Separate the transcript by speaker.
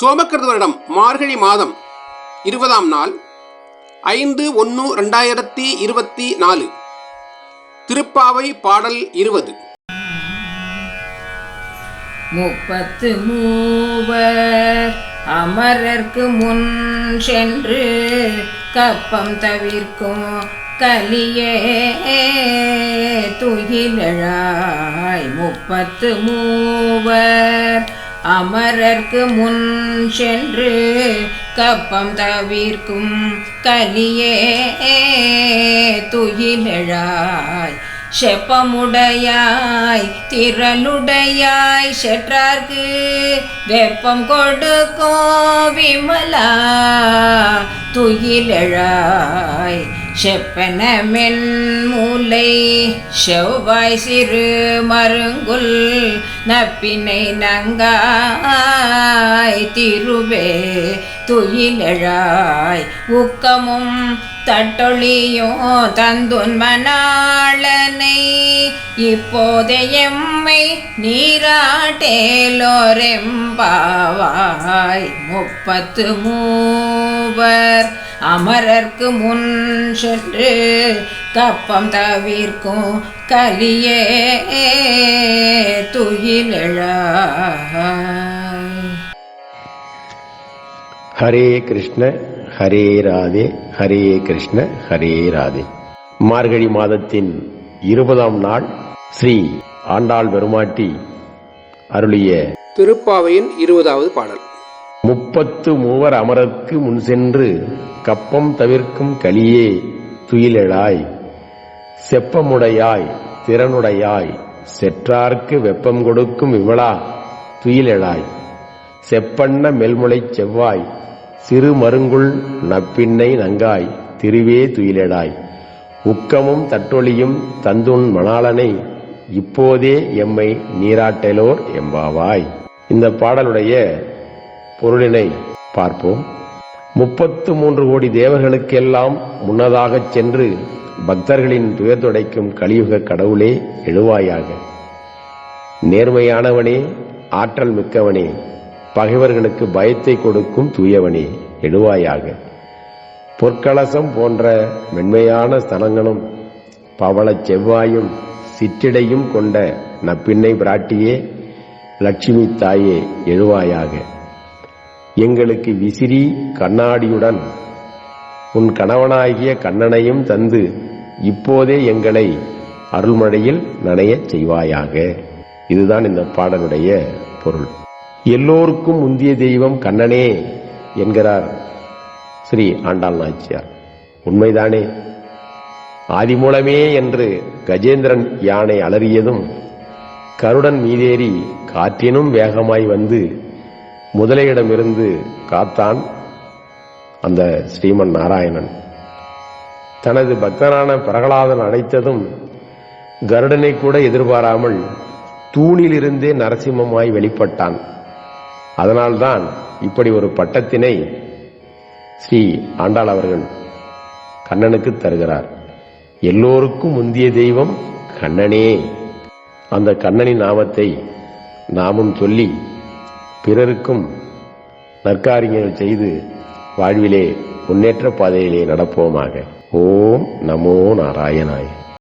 Speaker 1: சோமக்கிருத வருடம் மார்கழி மாதம் இருபதாம் நாள் ஐந்து ஒன்று ரெண்டாயிரத்தி இருபத்தி நாலு. திருப்பாவை பாடல் இருபது.
Speaker 2: முப்பத்து மூவர் அமரர்க்கு முன் சென்று கப்பம் தவிர்க்கும் கலியே துயிலழாய் முப்பத்து மூவர் அமரர்க்கு முன் சென்று கப்பம் தவிர்க்கும் கலியே துயிலழாய். செப்பமுடையாய் திரளுடையாய் செற்றார்க்கு வெப்பம் கொடுக்கும் விமலா துயிலழாய். செப்பன மூலை செவ்வாய் சிறு மருங்குல் நப்பினை நங்காய் திருவே துயிலழாய் உக்கமும் தட்டொழியோ தந்துன்மனாளனை இப்போதே எம்மை நீராட்டேலோரெம்பாவாய் முப்பத்து மூவர் அமரர்க்கு முன் சென்று கப்பம் தவிர்க்கும் கலியே துயிலழாய்
Speaker 3: ஹரே கிருஷ்ண ஹரே ராதே ஹரே கிருஷ்ண ஹரே ராதே. மார்கழி மாதத்தின் இருபதாம் நாள் ஸ்ரீ ஆண்டாள் பெருமாட்டி அருளிய
Speaker 1: திருப்பாவையின் இருபதாவது பாடல்.
Speaker 3: முப்பத்து மூவர் அமரர்க்கு முன் சென்று கப்பம் தவிர்க்கும் கலியே துயிலெழாய் செப்பமுடையாய் திறனுடையாய் செற்றார்க்கு வெப்பம் கொடுக்கும் இவளா துயிலெழாய். செப்பண்ண மெல்முளை செவ்வாய் சிறு மருங்குள் நப்பின்னை நங்காய் திருவே துயிலெழாய். உக்கமும் தட்டொழியும் தந்துன் மணாளனை இப்போதே எம்மை நீராட்டலோர் எம்பாவாய். இந்த பாடலுடைய பொருளினை பார்ப்போம். முப்பத்து மூன்று கோடி தேவர்களுக்கெல்லாம் முன்னதாகச் சென்று பக்தர்களின் துயர்துடைக்கும் கலியுக கடவுளே எழுவாயாக. நேர்மையானவனே ஆற்றல் மிக்கவனே பகைவர்களுக்கு பயத்தை கொடுக்கும் தூயவனே எழுவாயாக. பொற்கலசம் போன்ற மென்மையான ஸ்தலங்களும் பவளச் செவ்வாயும் சிற்றிடையும் கொண்ட நப்பிண்ணை பிராட்டியே லட்சுமி தாயே எழுவாயாக. எங்களுக்கு விசிறி கண்ணாடியுடன் உன் கணவனாகிய கண்ணனையும் தந்து இப்போதே எங்களை அருள்மழையில் நனையச் செய்வாயாக. இதுதான் இந்த பாடலுடைய பொருள். எல்லோருக்கும் முந்திய தெய்வம் கண்ணனே என்கிறார் ஸ்ரீ ஆண்டாள் நாச்சியார். உண்மைதானே? ஆதிமூலமே என்று கஜேந்திரன் யானை அலறியதும் கருடன் மீதேறி காற்றினும் வேகமாய் வந்து முதலையிடமிருந்து காத்தான் அந்த ஸ்ரீமன் நாராயணன். தனது பக்தனான பிரகலாதன் அழைத்ததும் கருடனை கூட எதிர்பாராமல் தூணிலிருந்தே நரசிம்மமாய் வெளிப்பட்டான். அதனால்தான் இப்படி ஒரு பட்டத்தினை ஸ்ரீ ஆண்டாள் அவர்கள் கண்ணனுக்கு தருகிறார். எல்லோருக்கும் முந்திய தெய்வம் கண்ணனே. அந்த கண்ணனின் நாமத்தை நாமும் சொல்லி பிறருக்கும் நற்காரியங்கள் செய்து வாழ்விலே முன்னேற்ற பாதையிலே நடப்போமாக. ஓம் நமோ நாராயணாய்.